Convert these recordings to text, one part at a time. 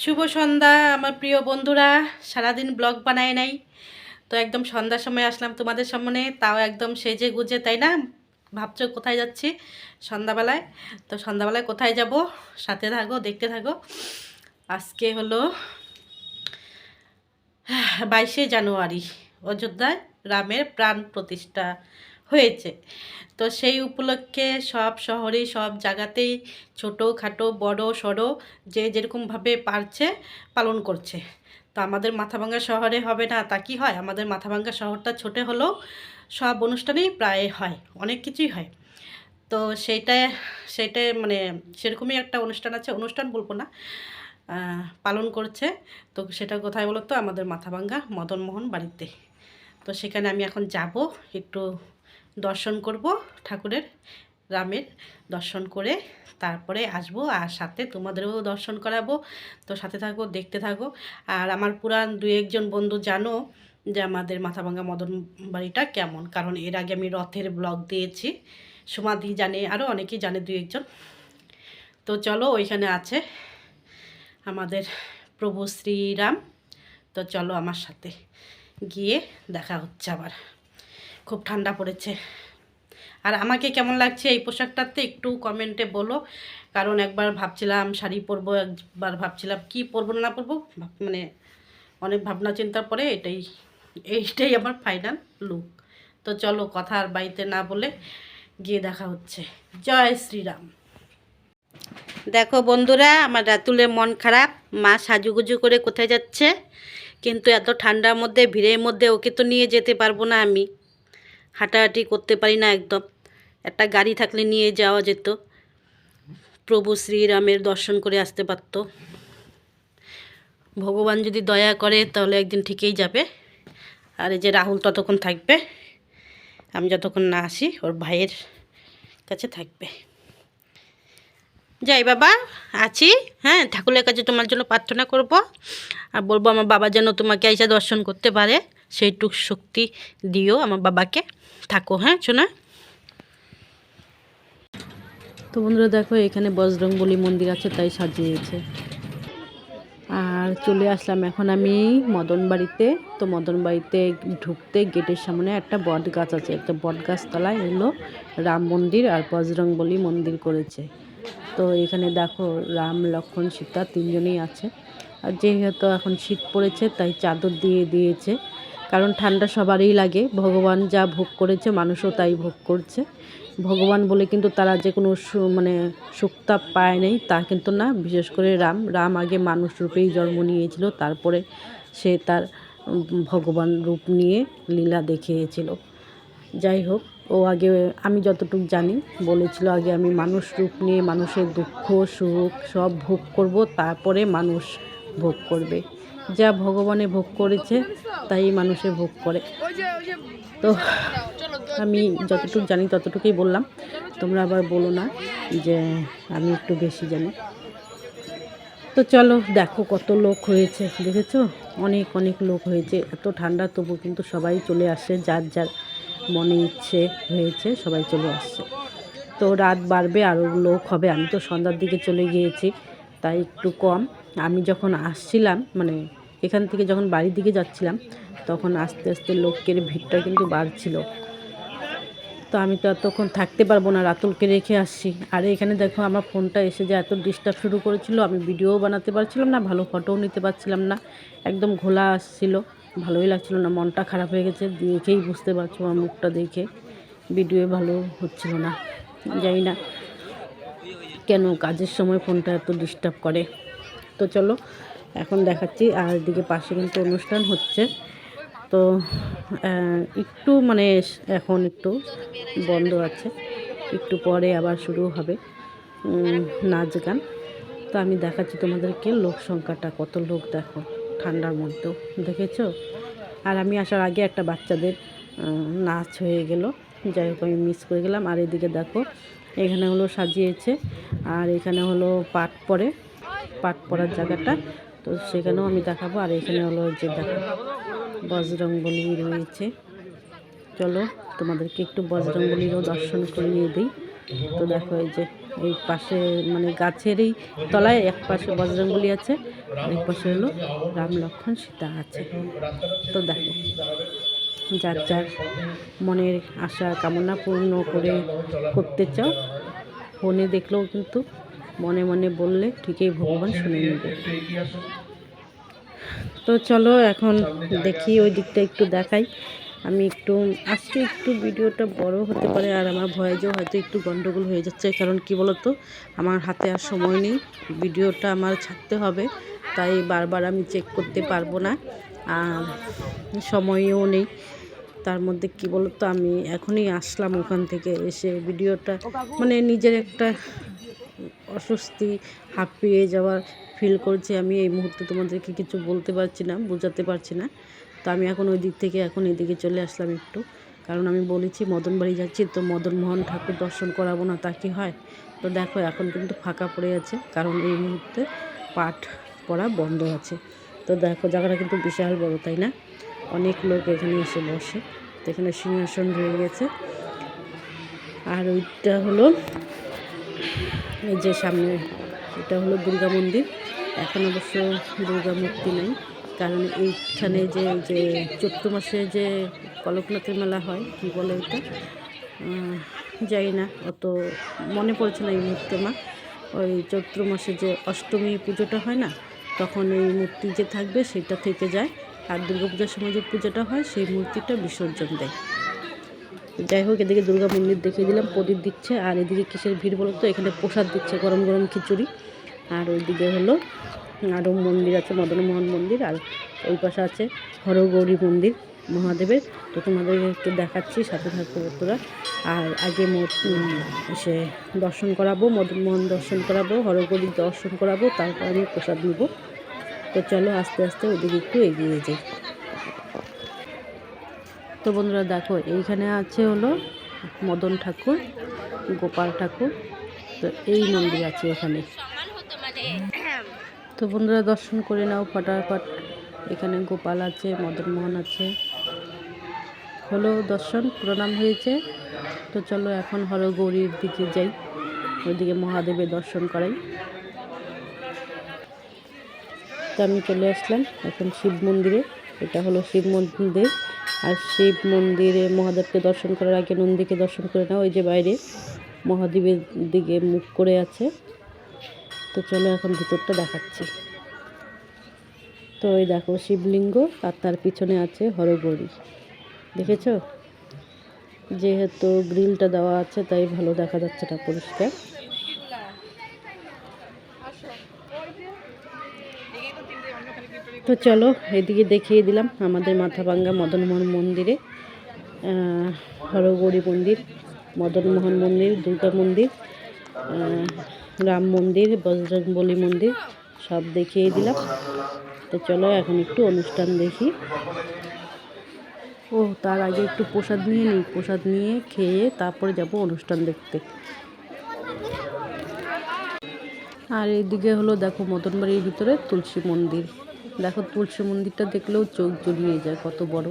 শুভ সন্ধ্যা, আমার প্রিয় বন্ধুরা। সারাদিন ব্লগ বানায় নাই। তো একদম সন্ধ্যার সময় আসলাম তোমাদের সামনে। তাও একদম সেজে গুজে, তাই না? ভাবছ কোথায় যাচ্ছি? সন্ধ্যাবেলায়। তো সন্ধ্যাবেলায় কোথায় যাব? সাথে থাকো, দেখতে থাকো। আজকে হলো বাইশে জানুয়ারি। অযোধ্যায় রামের প্রাণ প্রতিষ্ঠা। হয়েছে। তো সেই উপলক্ষে সব শহরে সব জায়গাতেই ছোটো খাটো, বড়, সড়ো যে যেরকমভাবে পারছে পালন করছে। তো আমাদের মাথাভাঙ্গা শহরে হবে না তা কি হয়? আমাদের মাথাভাঙ্গা শহরটা ছোটো হলেও সব অনুষ্ঠানেই প্রায় হয়, অনেক কিছুই হয়। তো সেইটায় সেইটায় মানে সেরকমই একটা অনুষ্ঠান আছে, অনুষ্ঠান বলব না পালন করছে। তো সেটা কোথায় বলো তো আমাদের মাথাভাঙ্গা মদনমোহন বাড়িতে। তো সেখানে আমি এখন যাব, একটু দর্শন করব, ঠাকুরের রামের দর্শন করে তারপরে আসব আর সাথে তোমাদেরও দর্শন করাবো। তো সাথে থাকো, দেখতে থাকো। আর আমার পুরান দু একজন বন্ধু জানো যে আমাদের মাথাভাঙ্গা মদন বাড়িটা কেমন? কারণ এর আগে আমি রথের ব্লগ দিয়েছি, সমাধি জানে আরও অনেকেই জানে দু একজন। তো চলো, ওইখানে আছে আমাদের প্রভু শ্রীরাম। তো চলো আমার সাথে গিয়ে দেখা হচ্ছে আবার। খুব ঠান্ডা পড়েছে। আর আমাকে কেমন লাগছে এই পোশাকটাতে একটু কমেন্টে বলো। কারণ একবার ভাবছিলাম শাড়ি পরবো, একবার ভাবছিলাম কি পরবো না পরবো মানে অনেক ভাবনা চিন্তার পরে এটাই, এইটাই আমার ফাইনাল লুক তো চলো কথা আর বাড়িতে না বলে গিয়ে দেখা হচ্ছে। জয় শ্রীরাম। দেখো বন্ধুরা, আমার রাতুলের মন খারাপ, মা সাজুগুজু করে কোথায় যাচ্ছে? কিন্তু এত ঠান্ডার মধ্যে, ভিড়ের মধ্যে ওকে তো নিয়ে যেতে পারব না আমি। হাঁটাহাঁটি করতে পারি না একদম। একটা গাড়ি থাকলে নিয়ে যাওয়া যেত। প্রভু শ্রীরামের দর্শন করে আসতে পারত। ভগবান যদি দয়া করে, তাহলে একদিন ঠিকই যাবে। আর এই যে রাহুল ততক্ষণ থাকবে। আমি যতক্ষণ না আসি, ওর ভাইয়ের কাছে থাকবে। যাই বাবা, আছি। হ্যাঁ ঠাকুরের কাছে তোমার জন্য প্রার্থনা করব। আর বলব, আমার বাবা যেন তোমাকে এসে দর্শন করতে পারে, সেইটুক শক্তি দিও আমার বাবাকে। থাকো হ্যাঁ শোনা? তো বন্ধুরা দেখো, এখানে বজরংবলী মন্দির আছে, তাই সাজিয়েছে। আর চলে আসলাম এখন আমি মদন বাড়িতে তো মদন বাড়িতে ঢুকতে গেটের সামনে একটা বট গাছ আছে, একটা বট গাছ তলায় এলো রাম মন্দির আর বজরংবলী মন্দির করেছে। তো এখানে দেখো, রাম, লক্ষ্মণ, সীতা তিনজনেই আছে। আর যেহেতু এখন শীত পড়েছে, তাই চাদর দিয়ে দিয়েছে। কারণ ঠান্ডা সবারই লাগে। ভগবান যা ভোগ করেছে, মানুষও তাই ভোগ করছে। ভগবান বলে কিন্তু তারা যে কোনো মানে সুখতাপ পায় নাই, তা কিন্তু না। বিশেষ করে রাম। রাম আগে মানুষ রূপেই জন্ম নিয়েছিল, তারপরে সে তার ভগবান রূপ নিয়ে লীলা দেখিয়েছিল। যাই হোক, ও আগে, আমি যতটুকু জানি, বলেছিল আগে আমি মানুষ রূপ নিয়ে, মানুষের দুঃখ, সুখ সব ভোগ করব, তারপরে মানুষ ভোগ করবে। যা ভগবানে ভোগ করেছে, তাই মানুষে ভোগ করে। তো আমি যতটুকু জানি ততটুকুই বললাম। তোমরা আবার বলো না যে আমি একটু বেশি জানি। তো চলো, দেখো কত লোক হয়েছে, দেখেছ? অনেক অনেক লোক হয়েছে। এত ঠান্ডা তবু কিন্তু সবাই চলে আসে, যার যার মনে ইচ্ছে হয়েছে সবাই চলে আসছে তো রাত বাড়বে আরও লোক হবে। আমি তো সন্ধ্যার দিকে চলে গিয়েছি, তাই একটু কম। আমি যখন আসছিলাম মানে এখান থেকে যখন বাড়ির দিকে যাচ্ছিলাম, তখন আস্তে আস্তে লোকের ভিড়টা কিন্তু বাড়ছিল। তো আমি তো এতক্ষণ থাকতে পারব না, রাতুলকে রেখে আসছি। আর এখানে দেখো, আমার ফোনটা এসে যে এত ডিস্টার্ব শুরু করেছিল, আমি ভিডিও বানাতে পারছিলাম না, ভালো ফটোও নিতে পারছিলাম না। একদম ঘোলা আসছিল ভালোই লাগছিল না, মনটা খারাপ হয়ে গেছে, দেখেই বুঝতে পারছ আমার মুখটা দেখে। ভিডিও ভালো হচ্ছিল না, জানি না কেন কাজের সময় ফোনটা এত ডিস্টার্ব করে। তো চলো, এখন দেখাচ্ছি। আর এদিকে পাশে কিন্তু অনুষ্ঠান হচ্ছে। তো একটু মানে এখন একটু বন্ধ আছে। একটু পরে আবার শুরু হবে নাচ গান। তো আমি দেখাচ্ছি তোমাদেরকে লোক সংখ্যাটা, কত লোক দেখো, ঠান্ডার মধ্যেও, দেখেছ? আর আমি আসার আগে একটা বাচ্চাদের নাচ হয়ে গেল। যাই হোক, আমি মিস করে গেলাম। আর এদিকে দেখো, এখানে হলো সাজিয়েছে। আর এখানে হলো পাট পরে পাট পরার জায়গাটা। তো সেখানেও আমি দেখাবো, আর এখানে হলো যে দেখো বজরং রয়েছে। চলো তোমাদেরকে একটু বজরং দর্শন করিয়ে দিই। তো দেখো এই যে, এই পাশে মানে গাছেরই তলায় এক পাশে বজরংবলী আছে এক পাশে হলো রাম লক্ষ্মণ সীতা আছে। তো দেখো, যার যার মনের আশা কামনা পূর্ণ করে করতে চাও, ফোনে দেখলেও কিন্তু মনে মনে বললে ঠিকই ভগবান শুনে নেবে। তো চলো এখন দেখি ওই দিকটা একটু দেখাই। আমি একটু আজকে একটু ভিডিওটা বড় হতে পারে আর আমার ভয়েজও হয়তো একটু গন্ডগোল হয়ে যাচ্ছে কারণ কি বলতো আমার হাতে আর সময় নেই ভিডিওটা আমার ছাড়তে হবে তাই বারবার আমি চেক করতে পারব না আর সময়ও নেই। তার মধ্যে কি বলতো আমি এখনই আসলাম ওখান থেকে এসে ভিডিওটা মানে নিজের একটা অস্বস্তি হাঁপিয়ে যাওয়ার ফিল করছি। আমি এই মুহূর্তে তোমাদেরকে কিছু বলতে পারছি না, বোঝাতে পারছি না। তো আমি এখন ওই দিক থেকে এখন এদিকে চলে আসলাম একটু। কারণ আমি বলেছি মদন বাড়ি যাচ্ছি, তো মদন মোহন ঠাকুর দর্শন করাবো না, তা কি হয়? তো দেখো, এখন কিন্তু ফাঁকা পড়ে আছে। কারণ এই মুহূর্তে পাঠ পড়া বন্ধ আছে। তো দেখো, জায়গাটা কিন্তু বিশাল বড়, তাই না? অনেক লোক এখানে এসে বসে। তো এখানে সিংহাসন রয়ে গেছে। আর ওইটা হলো এই যে সামনে, এটা হলো দুর্গা মন্দির। এখন অবশ্য দুর্গা মূর্তি নেই, কারণ এইখানে যে যে চৈত্র মাসে যে কলকনাথের মেলা হয়, কি বলে এটা যাই না, অত মনে পড়ছে না এই মুহূর্তে মা। ওই চৈত্র মাসে যে অষ্টমী পুজোটা হয় না, তখন এই মূর্তি যে থাকবে, সেটা থেকে যায়। আর দুর্গাপূজার সময় যে পুজোটা হয়, সেই মূর্তিটা বিসর্জন দেয়। যাই হোক, এদিকে দুর্গা মন্দির দেখিয়ে দিলাম, প্রদীপ দিচ্ছে, আর এদিকে কিসের ভিড় বলো তো? এখানে প্রসাদ দিচ্ছে গরম গরম খিচুড়ি, আর ওইদিকে হলো আরও মন্দির আছে মদনমোহন মন্দির, আর ওই পাশে আছে হরগৌরী মন্দির, মহাদেবের। তো তোমাদেরকে দেখাচ্ছি, সাথে থাকব তোরা আর আগে সে দর্শন করাবো মদনমোহন দর্শন করাবো, হরগৌরী দর্শন করাবো, তারপর আমি প্রসাদ নেব। তো চলো আস্তে আস্তে ওদিকে একটু এগিয়ে যাই। তো বন্ধুরা দেখো, এইখানে আছে হলো মদন ঠাকুর, গোপাল ঠাকুর। তো এই মন্দির আছে এখানে। তো বন্ধুরা দর্শন করে নাও ফটাফট। এখানে গোপাল আছে, মদন মোহন আছে। হলো দর্শন, প্রণাম হয়েছে। তো চলো এখন হলো গৌরীর দিকে যাই। ওইদিকে মহাদেবের দর্শন করাই। তো আমি চলে আসলাম এখন শিব মন্দিরে। এটা হলো শিব মন্দির। আর শিব মন্দিরে মহাদেবকে দর্শন করার আগে নন্দীকে দর্শন করে নাও, ওই যে বাইরে। মহাদেবের দিকে মুখ করে আছে। তো চলো এখন ভিতরটা দেখাচ্ছি। তো ওই দেখো শিবলিঙ্গ, আর তার পিছনে আছে হরগৌরী দেখেছ? যেহেতু গ্রিলটা দেওয়া আছে, তাই ভালো দেখা যাচ্ছে না পরিষ্কার। তো চলো, এদিকে দেখিয়ে দিলাম আমাদের মাথাভাঙ্গা মদনমোহন মন্দিরে। হরগৌরী মন্দির, মদনমোহন মন্দির, দুর্গা মন্দির রাম মন্দির, বজরংবলী মন্দির, সব দেখিয়ে দিলাম। তো চলো, এখন একটু অনুষ্ঠান দেখি। ও, তার আগে একটু প্রসাদ নিয়ে নিই, প্রসাদ নিয়ে খেয়ে তারপরে যাব অনুষ্ঠান দেখতে। আর এইদিকে হলো, দেখো, মদনবাড়ির ভিতরে তুলসী মন্দির। দেখো তুলসী মন্দিরটা দেখলেও চোখ জড়িয়ে যায়, কত বড়।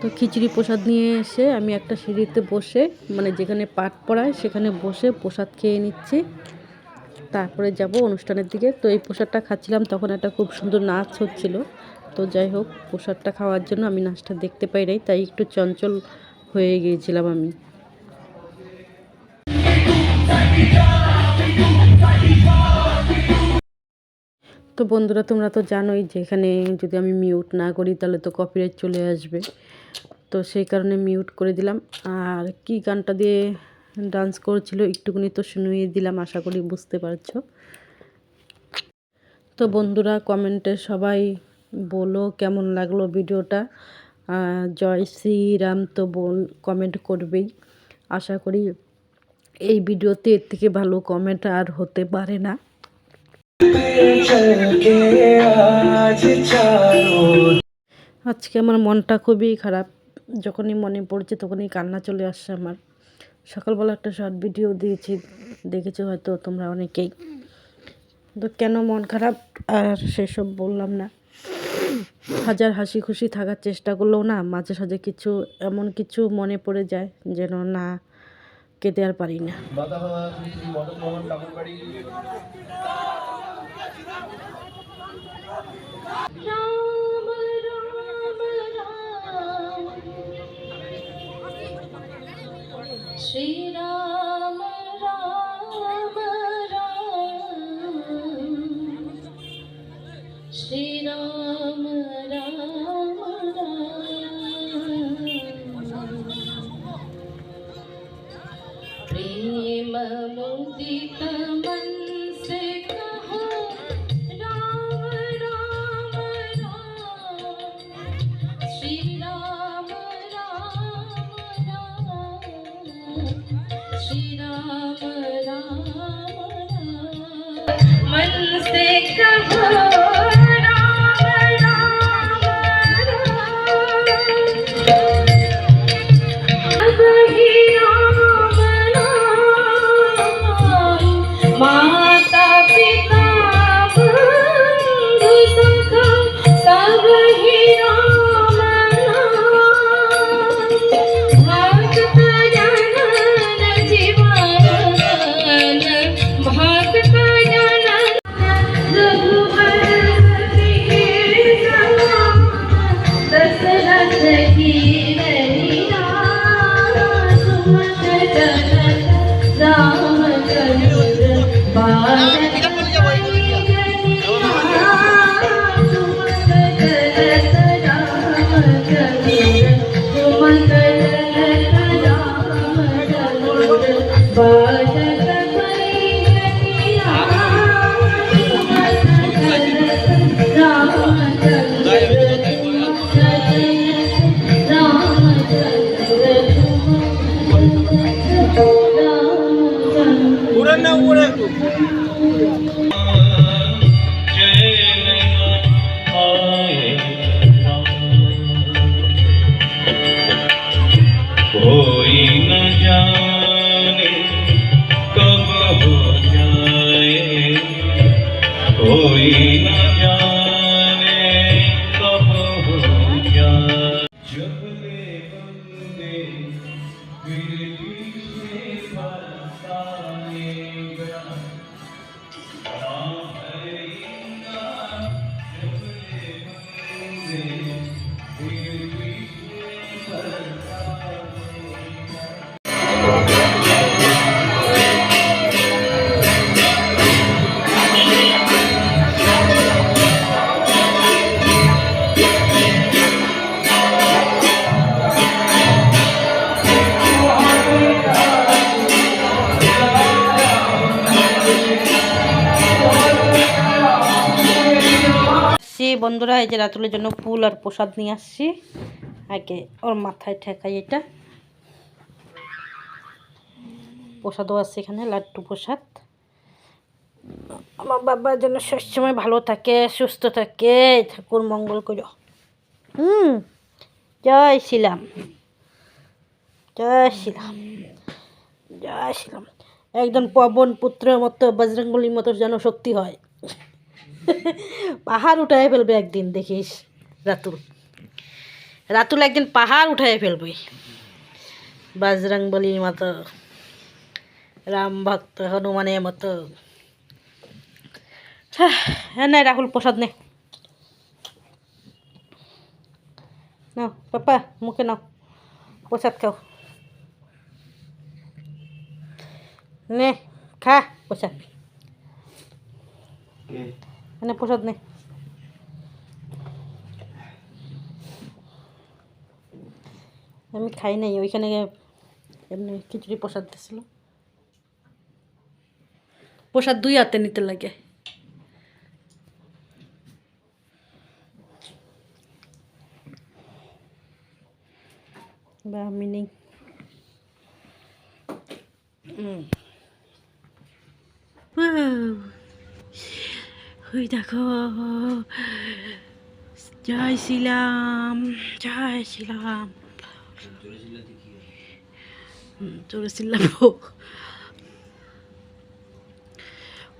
তো খিচুড়ি প্রসাদ নিয়ে এসে আমি একটা সিঁড়িতে বসে মানে যেখানে পাট পড়ায় সেখানে বসে প্রসাদ খেয়ে নিচ্ছি। তারপরে যাব অনুষ্ঠানের দিকে। তো এই প্রসাদটা খাচ্ছিলাম, তখন একটা খুব সুন্দর নাচ হচ্ছিল। তো যাই হোক, প্রসাদটা খাওয়ার জন্য আমি নাচটা দেখতে পাই নাই, তাই একটু চঞ্চল হয়ে গিয়েছিলাম আমি। তো বন্ধুরা, তোমরা তো জানোই যে এখানে যদি আমি মিউট না করি, তাহলে তো কপিরাইট চলে আসবে। তো সেই কারণে মিউট করে দিলাম। আর কি গানটা দিয়ে ডান্স করছিল একটুখানি তো শুনিয়ে দিলাম, আশা করি বুঝতে পারছ। তো বন্ধুরা, কমেন্টে সবাই বলো কেমন লাগল ভিডিওটা। জয় শ্রীরাম তো বল, কমেন্ট করবেই। আশা করি এই ভিডিওতে এর থেকে ভালো কমেন্ট আর হতে পারে না। আজকে আমার মনটা খুবই খারাপ। যখনই মনে পড়ছে তখনই কান্না চলে আসছে আমার। সকালবেলা একটা শর্ট ভিডিও দিয়েছি, দেখেছ হয়তো তোমরা অনেকেই। তো কেন মন খারাপ? আর সেসব বললাম না। হাজার হাসি খুশি থাকার চেষ্টা করলেও না, মাঝে সাঝে কিছু, এমন কিছু মনে পড়ে যায় যেন না কেঁদে আর পারি না। শ্রী श्री राम राम मन से कहो আসছি বন্ধুরা, এই যে রাতুলের জন্য ফুল আর প্রসাদ নিয়ে আসছি। আগে ওর মাথায় ঠেকাই এটা। প্রসাদও আছে এখানে, লাড্ডু প্রসাদ। আমার বাবার জন্য সবসময় ভালো থাকে, সুস্থ থাকে। ঠাকুর মঙ্গল করো। হুম, জয় শিলাম জয় শিলাম জয় শিলাম একজন পবন পুত্রের মতো বজরঙ্গলির মতো যেন শক্তি হয়। পাহাড় উঠায় ফেলবে একদিন, দেখিস, রাতুল। রাতুল একদিন পাহাড় উঠায় ফেলবে। বজরং বলির মতো, রাম ভক্ত, হনুমানের মতো। হ্যাঁ না, রাহুল, প্রসাদ নে। পাপা, মুখে নাও, প্রসাদ খাও। নে, খা, প্রসাদ। মানে প্রসাদ নে। আমি খাই নাই, ওইখানে এমনি খিচুড়ি প্রসাদ দিছিল। প্রসাদ দুই হাতে নিতে লাগে। বা আমি নেই। হুম ওই দেখো, জয় শ্রীরাম জয় শ্রীরাম। জোরে চিল্লাবো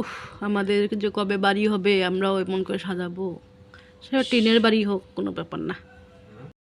উফ, আমাদের যে কবে বাড়ি হবে, আমরাও এমন করে সাজাবো। সেটা টিনের বাড়ি হোক, কোনো ব্যাপার না।